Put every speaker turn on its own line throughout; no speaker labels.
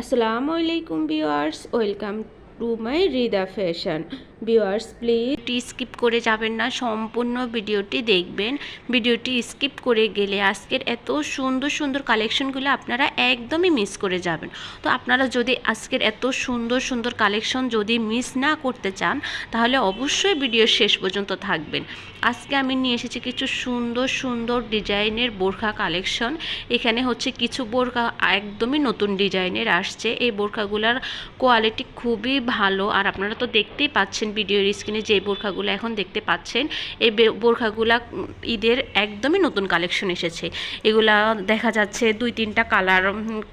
আসসালামু আলাইকুম viewers welcome to my Rida fashion. Viewers, please. Skip করে যাবেন না, সম্পূর্ণ ভিডিওটি দেখবেন। ভিডিওটি স্কিপ করে গেলে আজকের এত সুন্দর সুন্দর কালেকশনগুলো আপনারা একদমই মিস করে যাবেন। তো আপনারা যদি আজকের এত সুন্দর সুন্দর কালেকশন যদি মিস না করতে চান, তাহলে অবশ্যই ভিডিও শেষ পর্যন্ত থাকবেন। আজকে আমি নিয়ে এসেছি কিছু সুন্দর সুন্দর ডিজাইনের বোরখা কালেকশন। এখানে হচ্ছে কিছু বোরখা একদমই নতুন ডিজাইনের আসছে। এই বোরখাগুলোর কোয়ালিটি খুবই ভালো। আর আপনারা তো দেখতেই পাচ্ছেন ভিডিওর স্ক্রিনে যে বোরখাগুলো এখন দেখতে পাচ্ছেন, এই বোরখাগুলা ঈদের একদমই নতুন কালেকশন এসেছে। এগুলা দেখা যাচ্ছে দুই তিনটা কালার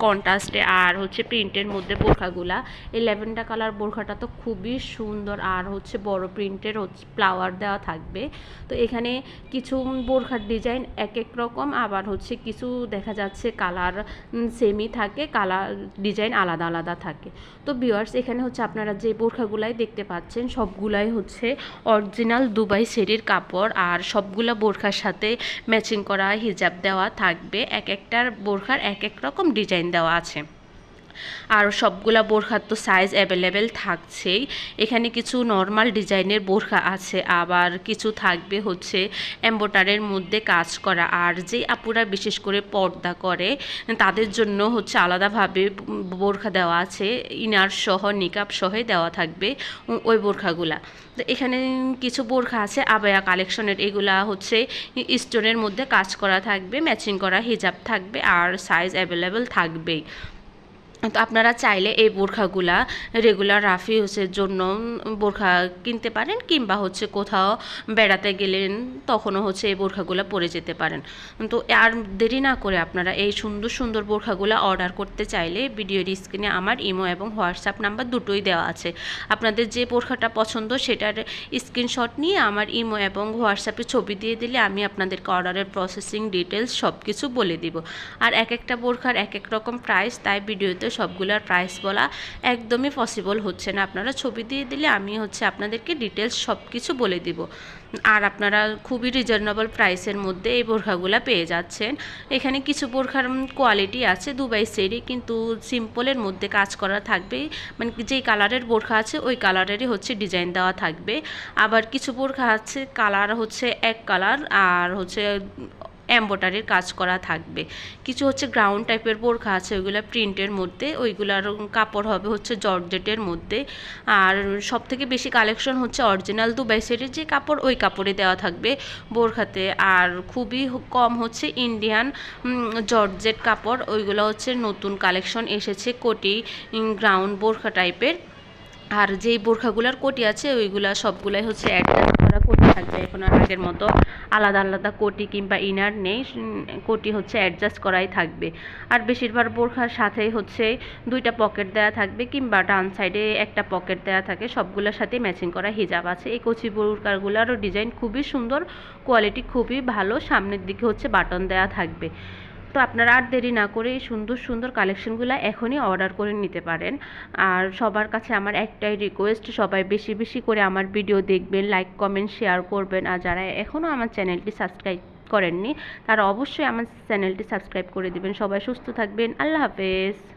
কন্ট্রাস্টে আর হচ্ছে প্রিন্টের মধ্যে বোরখাগুলা। এই ল্যাভেন্ডার কালার বোরখাটা তো খুবই সুন্দর, আর হচ্ছে বড় প্রিন্টের হচ্ছে ফ্লাওয়ার দেওয়া থাকবে। তো এখানে কিছু বোরখার ডিজাইন এক এক রকম, আবার হচ্ছে কিছু দেখা যাচ্ছে কালার সেমই থাকে কালার ডিজাইন আলাদা আলাদা থাকে। তো ভিউয়ার্স এখানে হচ্ছে আপনারা যে বোরখাগুলাই দেখতে পাচ্ছেন, সবগুলাই হচ্ছে অরিজিনাল দুবাই সেরির কাপড়। আর সবগুলা বোরখার সাথে ম্যাচিং করা হিজাব দেওয়া থাকবে। এক একটার বোরখার এক এক রকম ডিজাইন দেওয়া আছে। আর সবগুলা বোরখার তো সাইজ অ্যাভেলেবেল থাকছেই। এখানে কিছু নর্মাল ডিজাইনের বোরখা আছে, আবার কিছু থাকবে হচ্ছে এম্বোটারের মধ্যে কাজ করা। আর যে আপুরা বিশেষ করে পর্দা করে, তাদের জন্য হচ্ছে আলাদাভাবে বোরখা দেওয়া আছে, ইনার সহ নিকাব সহই দেওয়া থাকবে ওই বোরখাগুলা। তো এখানে কিছু বোরখা আছে, আবায়া কালেকশনের এগুলা হচ্ছে স্টোনের মধ্যে কাজ করা থাকবে ম্যাচিং করা হিজাব থাকবে, আর সাইজ অ্যাভেলেবেল থাকবেই। তো আপনারা চাইলে এই বোরখাগুলা রেগুলার রাফি ইউজের জন্য বোরখা কিনতে পারেন কিংবা হচ্ছে কোথাও বেড়াতে গেলেন তখনও হচ্ছে এই বোরখাগুলো পরে যেতে পারেন। তো আর দেরি না করে আপনারা এই সুন্দর সুন্দর বোরখাগুলো অর্ডার করতে চাইলে ভিডিওর স্ক্রিনে আমার ইমো এবং হোয়াটসঅ্যাপ নাম্বার দুটোই দেওয়া আছে। আপনাদের যে বোরখাটা পছন্দ সেটার স্ক্রিনশট নিয়ে আমার ইমো এবং হোয়াটসঅ্যাপে ছবি দিয়ে দিলে আমি আপনাদেরকে অর্ডারের প্রসেসিং ডিটেলস সব কিছু বলে দিব। আর এক একটা বোরখার এক এক রকম প্রাইস তাই ভিডিওতে সবগুলোর প্রাইস বলা একদমই পসিবল হচ্ছে না। আপনারা ছবি দিয়ে দিলে আমি হচ্ছে আপনাদেরকে ডিটেলস সব কিছু বলে দিব। আর আপনারা খুবই রিজনেবল প্রাইসের মধ্যে এই বোরখাগুলো পেয়ে যাচ্ছেন। এখানে কিছু বোরখার কোয়ালিটি আছে দুবাই সেরি কিন্তু সিম্পলের মধ্যে কাজ করা থাকবে। মানে যেই কালারের বোরখা আছে, ওই কালারেরই হচ্ছে ডিজাইন দেওয়া থাকবে। আবার কিছু বোরখা আছে কালার হচ্ছে এক কালার আর হচ্ছে এম্বোটারির কাজ করা থাকবে। কিছু হচ্ছে গ্রাউন্ড টাইপের বোরখা আছে, ওইগুলো প্রিন্টের মধ্যে, ওইগুলার কাপড় হবে হচ্ছে জর্জেটের মধ্যে। আর সব থেকে বেশি কালেকশন হচ্ছে অরিজিনাল দুবাই সেটের যে কাপড়, ওই কাপড়ে দেওয়া থাকবে বোরখাতে। আর খুবই কম হচ্ছে ইন্ডিয়ান জর্জেট কাপড়, ওইগুলো হচ্ছে নতুন কালেকশন এসেছে কোটি গ্রাউন্ড বোরখা টাইপের আর যেই বোরখাগুলোর কোটি আছে, ওইগুলা সবগুলাই হচ্ছে কোটি থাকবে এখন আর আগের মতো আলাদা আলাদা কোটি কিংবা ইনার নেই কোটি হচ্ছে অ্যাডজাস্ট করাই থাকবে। আর বেশিরভাগ বোরখার সাথেই হচ্ছে দুইটা পকেট দেয়া থাকবে কিংবা ডান সাইডে একটা পকেট দেওয়া থাকে, সবগুলোর সাথে ম্যাচিং করা হিজাব আছে। এই কচি বোরকারগুলোরও ডিজাইন খুবই সুন্দর কোয়ালিটি খুবই ভালো, সামনের দিকে হচ্ছে বাটন দেওয়া থাকবে। তো আপনারা আর দেরি না করে এই সুন্দর সুন্দর কালেকশনগুলো এখনই অর্ডার করে নিতে পারেন। আর সবার কাছে আমার একটাই রিকোয়েস্ট সবাই বেশি বেশি করে আমার ভিডিও দেখবেন লাইক কমেন্ট শেয়ার করবেন। আর যারা এখনও আমার চ্যানেলটি সাবস্ক্রাইব করেননি, তারা অবশ্যই আমার চ্যানেলটি সাবস্ক্রাইব করে দেবেন। সবাই সুস্থ থাকবেন। আল্লাহ হাফেজ।